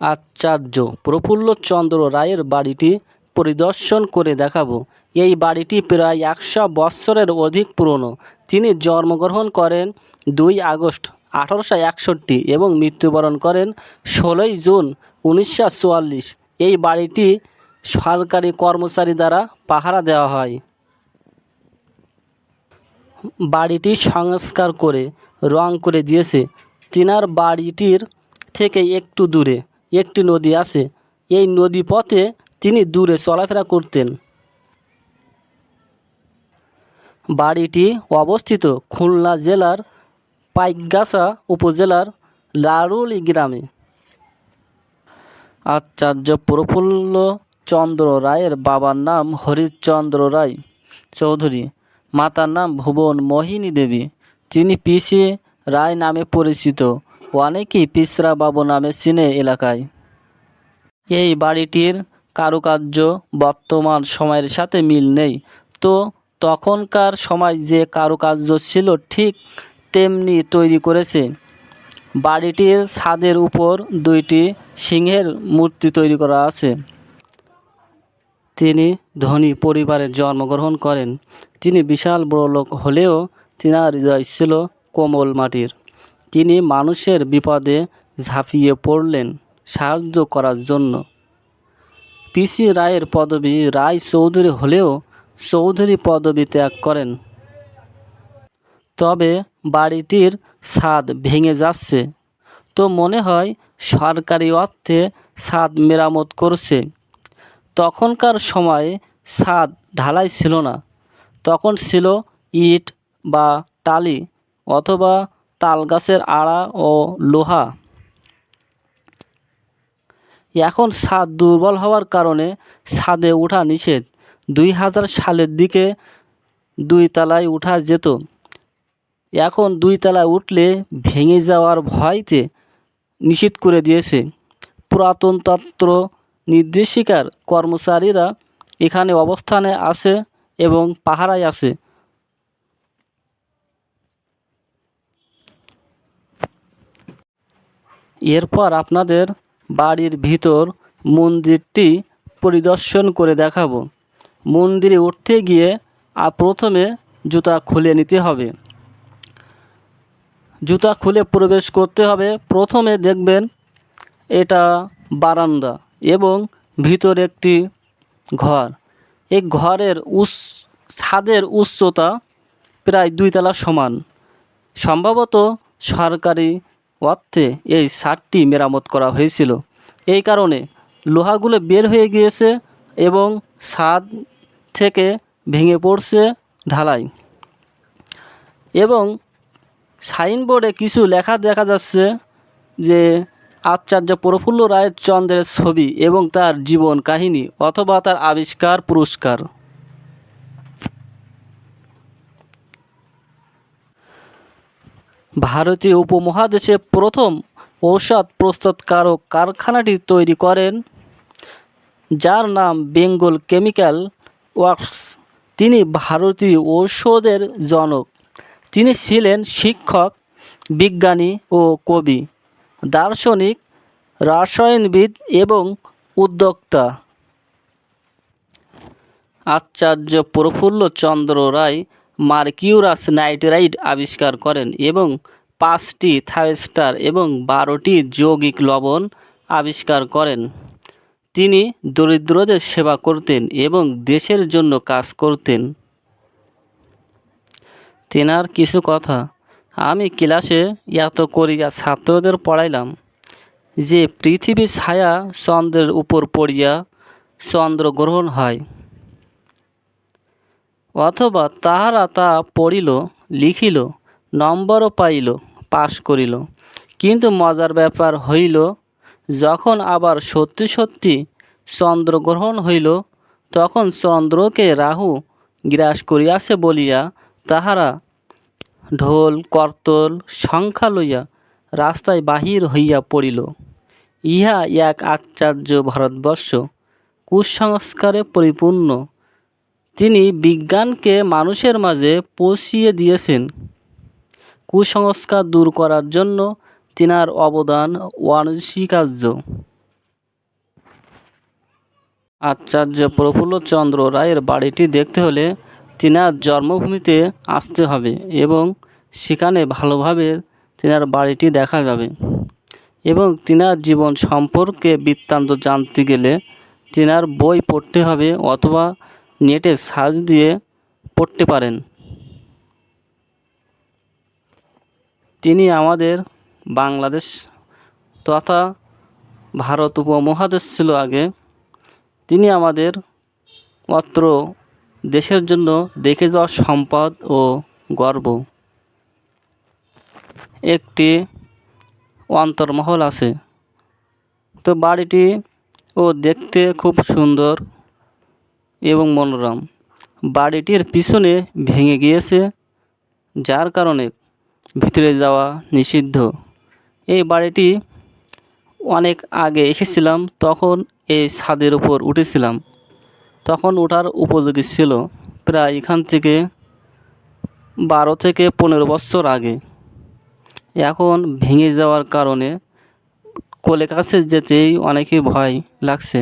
আচার্য প্রফুল্লচন্দ্র রায়ের বাড়িটি পরিদর্শন করে দেখাবো। এই বাড়িটি প্রায় একশো বৎসরের অধিক পুরনো। তিনি জন্মগ্রহণ করেন দুই আগস্ট আঠারোশো একষট্টি এবং মৃত্যুবরণ করেন ষোলোই জুন উনিশশো চুয়াল্লিশ। এই বাড়িটি সরকারি কর্মচারী দ্বারা পাহারা দেওয়া হয়। বাড়িটি সংস্কার করে রং করে দিয়েছে। তিনার বাড়িটির থেকে একটু দূরে। একটি নদী আছে। এই নদী পথে তিনি দূরে চলাফেরা করতেন। বাড়িটি অবস্থিত খুলনা জেলার পাইকগাছা উপজেলার লারুলি গ্রামে। আচার্য প্রফুল্ল চন্দ্র রায়ের বাবার নাম হরিশ্চন্দ্র রায় চৌধুরী, মাতার নাম ভুবন মোহিনী দেবী। তিনি পিসি রায় নামে পরিচিত। অনেকেই পিসরা বাবু নামে চিনে এলাকায়? এই বাড়িটির কারুকার্য বর্তমান সময়ের সাথে মিল নেই। তো তখনকার সময় যে কারুকার্য ছিল ঠিক তেমনি তৈরি করেছে। বাড়িটির ছাদের উপর দুইটি সিংহের মূর্তি তৈরি করা আছে। তিনি ধনী পরিবারে জন্মগ্রহণ করেন। তিনি বিশাল বড় লোক হলেও তিনার হৃদয় ছিল কোমল মাটির। তিনি মানুষের বিপদে ঝাঁপিয়ে পড়লেন সাহায্য করার জন্য। পিসি রায়ের পদবি রায় চৌধুরী হলেও চৌধুরী পদবি ত্যাগ করেন। তবে বাড়িটির ছাদ ভেঙে যাচ্ছে। তো মনে হয় সরকারি অর্থে ছাদ মেরামত করছে। তখনকার সময়ে ছাদ ঢালাই ছিল না। তখন ছিল ইট বা টালি অথবা তালগাছের আড়া ও লোহা। এখন ছাদ দুর্বল হওয়ার কারণে ছাদে ওঠা নিষেধ। দুই হাজার সালের দিকে দুই তলায় ওঠা যেত। এখন দুই তলায় উঠলে ভেঙে যাওয়ার ভয়তে নিষিদ্ধ করে দিয়েছে। পুরাতনতন্ত্র নির্দেশিকার কর্মচারীরা এখানে অবস্থানে আছে এবং পাহারায় আছে। এরপর আপনাদের বাড়ির ভিতর মন্দিরটি পরিদর্শন করে দেখাবো। মন্দিরে উঠতে গিয়ে প্রথমে জুতা খুলে নিতে হবে। জুতা খুলে প্রবেশ করতে হবে। প্রথমে দেখবেন এটা বারান্দা এবং ভিতর একটি ঘর। এই ঘরের উস ছাদের উচ্চতা প্রায় দুই তলা সমান। সম্ভবত সরকারি অর্থে এই সারটি মেরামত করা হয়েছিল। এই কারণে লোহাগুলো বের হয়ে গিয়েছে এবং ছাদ থেকে ভেঙে পড়ছে ঢালাই। এবং সাইনবোর্ডে কিছু লেখা দেখা যাচ্ছে যে আচার্য প্রফুল্ল রায়ের চন্দ্রের ছবি এবং তার জীবন কাহিনী অথবা তার আবিষ্কার পুরস্কার। ভারতীয় উপমহাদেশে প্রথম ঔষধ প্রস্তুতকারক কারখানাটি তৈরি করেন, যার নাম বেঙ্গল কেমিক্যাল ওয়ার্কস। তিনি ভারতীয় ঔষধের জনক। তিনি ছিলেন শিক্ষক, বিজ্ঞানী ও কবি, দার্শনিক, রাসায়নবিদ এবং উদ্যোক্তা। আচার্য প্রফুল্ল চন্দ্র রায় মার্কিউরাস নাইট্রাইট আবিষ্কার করেন এবং পাঁচটি থাইস্টার এবং বারোটি যৌগিক লবণ আবিষ্কার করেন। তিনি দরিদ্রদের সেবা করতেন এবং দেশের জন্য কাজ করতেন। তেনার কিছু কথা, আমি ক্লাসে এত করিয়া ছাত্রদের পড়াইলাম যে পৃথিবী ছায়া চন্দ্রের উপর পড়িয়া চন্দ্রগ্রহণ হয়। অথবা তাহারা তা পড়িল, লিখিল নম্বরও পাইল, পাশ করিল। কিন্তু মজার ব্যাপার হইল, যখন আবার সত্যি সত্যি চন্দ্রগ্রহণ হইল, তখন চন্দ্রকে রাহু গ্রাস করিয়াছে বলিয়া তাহারা ঢোল, করতল সংখ্যা লইয়া রাস্তায় বাহির হইয়া পড়িল। ইহা এক আচার্য ভারতবর্ষ, কুসংস্কারে পরিপূর্ণ। তিনি বিজ্ঞানকে মানুষের মাঝে পৌঁছিয়ে দিয়েছেন। কুসংস্কার দূর করার জন্য তিনার অবদান অনস্বীকার্য। আচার্য প্রফুল্লচন্দ্র রায়ের বাড়িটি দেখতে হলে তিনার জন্মভূমিতে আসতে হবে এবং সেখানে ভালোভাবে তিনার বাড়িটি দেখা যাবে এবং তিনার জীবন সম্পর্কে বৃত্তান্ত জানতে গেলে তিনার বই পড়তে হবে অথবা নেটে সার্চ দিয়ে পড়তে পারেন। তিনি আমাদের বাংলাদেশ তথা ভারত উপমহাদেশ ছিল আগে। তিনি আমাদের অত্র দেশের জন্য রেখে যাওয়া সম্পদ ও গর্ব। একটি অন্তর্মহল আছে। তো বাড়িটি ও দেখতে খুব সুন্দর। এবং মনোরম। বাড়িটির পিছনে ভেঙে গিয়েছে, যার কারণে ভিতরে যাওয়া নিষিদ্ধ। এই বাড়িটি অনেক আগে এসেছিলাম, তখন এই ছাদের উপর উঠেছিলাম। তখন ওঠার উপযোগী ছিল প্রায় এখান থেকে বারো থেকে পনেরো বছর আগে। এখন ভেঙে যাওয়ার কারণে কোলে কাছে যেতেই অনেকই ভয় লাগছে।